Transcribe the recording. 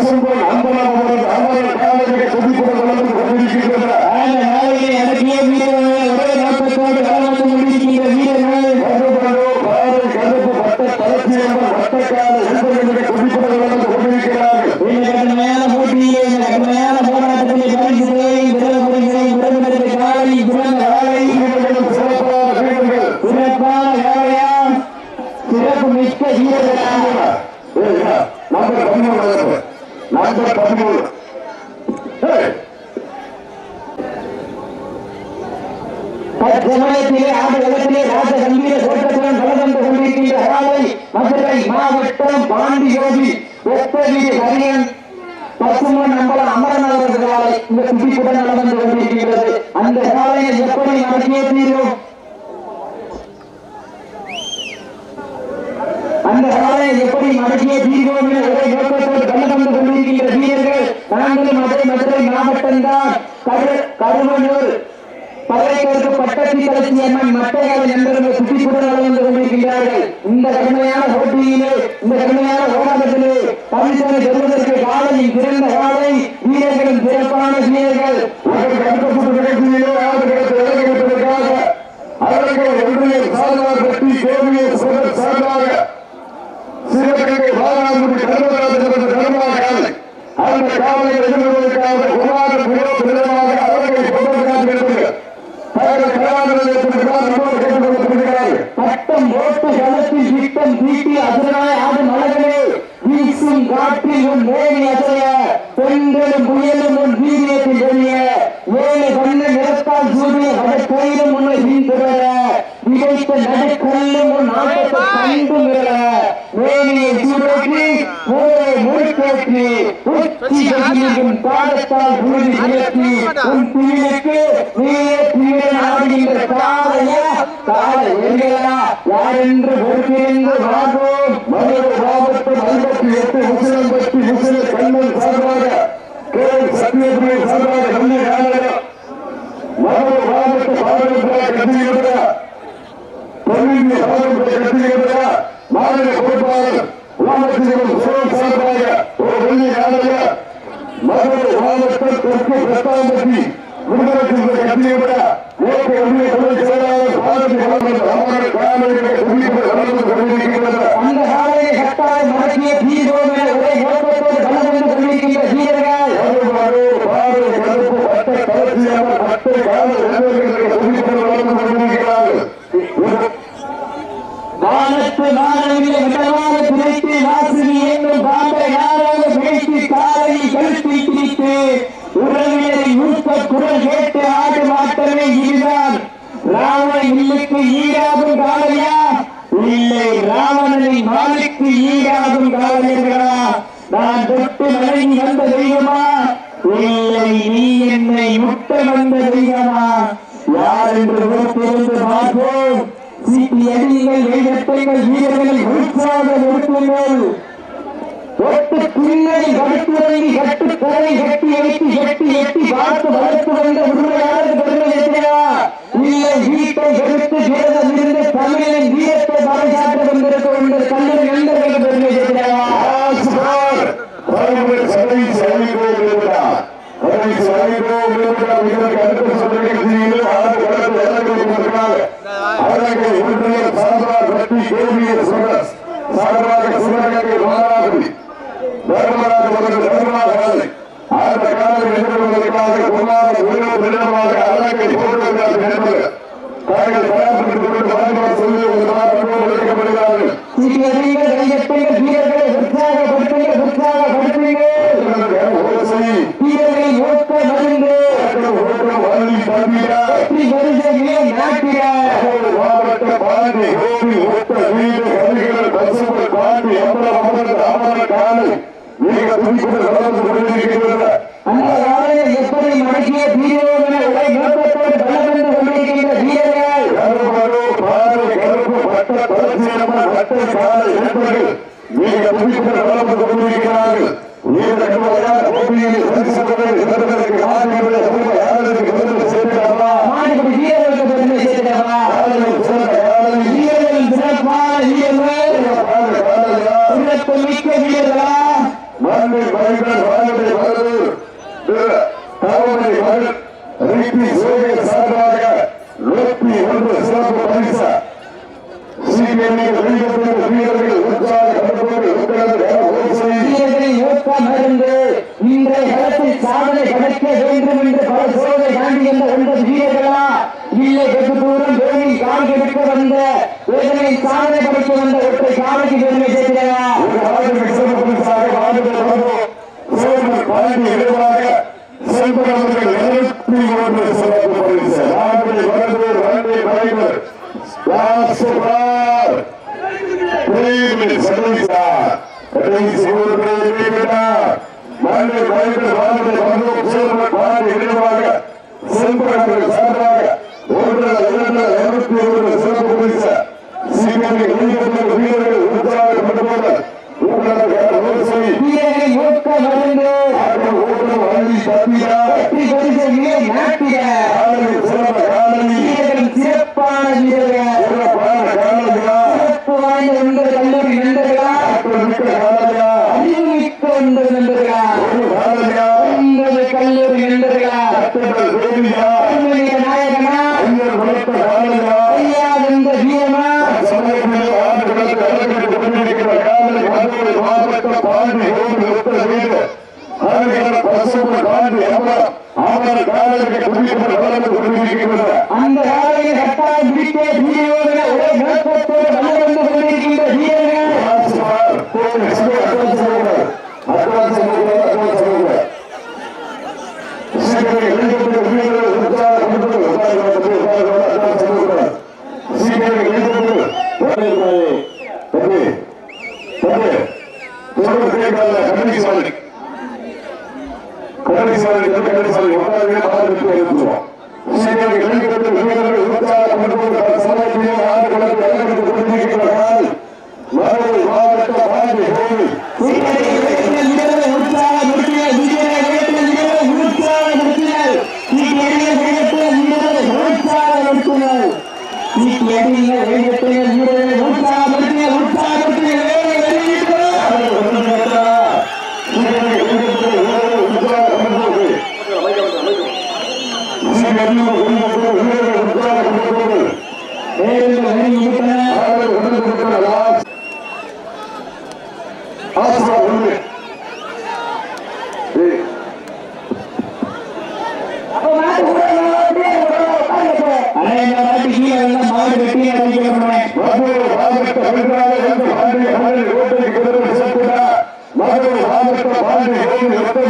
பசும்பொன் அம்பலமுடன் அமரர் நம்பர் தற்சமயத்திலே ஆண்டு ராஜ கம்பீர தோற்றத்துடன் வளர்ந்து கொண்டிருக்கின்ற காலை மதுரை மாவட்டம் பாண்டியோதி ஒத்தவீடு ஹரியன் பசுமன் நம்பலம் அமரன் அவர்கள் இந்த நடந்து கொண்டிருக்கின்றது. அந்த காலையை எப்படி நடத்திய தீரும்? அந்த சவாலை எப்படி நடத்திய தீர்வோம் என நோக்கத்தோடு கலந்து கொண்டிருக்கின்ற வீரர்கள் நாங்களும் அதே மதுரை மாவட்டம் கருவனூர் அம்மன் நண்பர்கள் இந்த கடுமையான போட்டியிலே இந்த கடுமையான போராட்டத்திலே பரிசனை பெறுவதற்கு காலையில் சிறந்த காலை வீரர்களும் சிறப்பான வீரர்கள். உச்சி கசிலிடும் பாதத்தால் உறுதி உயர்த்தி உன் பிரிவுக்கு நீயே பிரிவின் ஆடுகின்ற காலைய காலை எங்களா யாரென்று பொறுப்பிருந்து வாழ்வோம் மதுரை மாவட்டம் ஐம்பத்தி எட்டு முஸ்லிம் பற்றி முஸ்லிம் கண்ணன் சார்பாக கே சத்யபிரிய சார்பாக நன்றி காணலாம் மதுரை மாவட்ட பாரம்பரிய கட்சியினுடைய தொழில் பாரம்பரிய கட்சியினுடைய மாநில பொறுப்பாளர் உலகத்திலும் சுரம் சார்பாக ஒரு வெள்ளி காணல மதுரை மாவட்டம் தெற்கு பிரஸ்தாம்பட்டி விடுதலை கட்சியினுடைய நேற்று ஒன்றிய துணைச் செயலாளர் பாரதி அந்த காலையை கட்டாய மடக்கிய என ஒரே நோக்கத்தோடு கலந்து வீரர்கள். பாடுபாடு, பாடு, கருப்பு, பட்டை, கலர்ச்சியான பட்டை, கால ராவண ஈடாகும் காவலியா? இல்லை ராவணனின் மாலுக்கு ஈடாகும் காவலர்களா நான் தொட்டு வணங்கி வந்த தெய்வமா? இல்லை நீ என்னை முட்ட வந்த தெய்வமா? யார் என்று பொறுத்திருந்து பார்ப்போம். சீட்டி அடியுங்கள் வீரர்களை உற்சாக நிறுத்துங்கள். ஒட்டு வகுத்து கடுத்துறங்கி எட்டு கரை கட்டி வைத்து எட்டி எட்டி பார்த்து வளர்த்து வந்த உண்மையாளர் பெருமையா இல்லை வீட்டை எடுத்து விரதம் இருந்து தமிழின் வீரத்தை தர்மராஜ அவர்கள் அந்த காலம் எதிர்கொள்வதற்காக குமார உயர்வு நிலமாக அழகை போட்டிருக்கிறார்கள் என்பது. தாங்கள் தயார்படுத்திக் கொண்டு சொல்லி ஒரு நாள் அந்த காலையை சாதனை கிடைக்க வேண்டும் என்று பல சோதனை தாண்டி என்ற ஒன்பது வீரர்களா இல்லை வெகு தூரம் வேலை கால் எடுக்க வந்த வேதனை சாதனை படைக்க வந்த ஒற்றை காலைக்கு வேதனை செய்கிறாரா செல்பவர்கள் குறையுமில்லை சமூக சார் கட்டளை செய்வதற்கு வேண்டாம் மாநில வாய்ப்பு வாழ்க்கை சமூகம் சேர்ந்த பாடி இணைவாக செயல்படுகிற சார்பாக ஒன்று இரண்டு இருபத்தி ஒன்று சிறப்பு பரிசு சீக்கிரம் இளைஞர்கள் சொல்ற பேர்ல கண்ணடி சாலை. கண்ணடி சாலை கண்ணடி சாலை ஒன்றாவே நாலு பேர் எழுதுவோம் சீக்கிரம் இளைஞர்கள் இளைஞர்கள் இருபத்தாறு மணிக்கு மதுரை மாவட்டம் பாண்டி கோயில்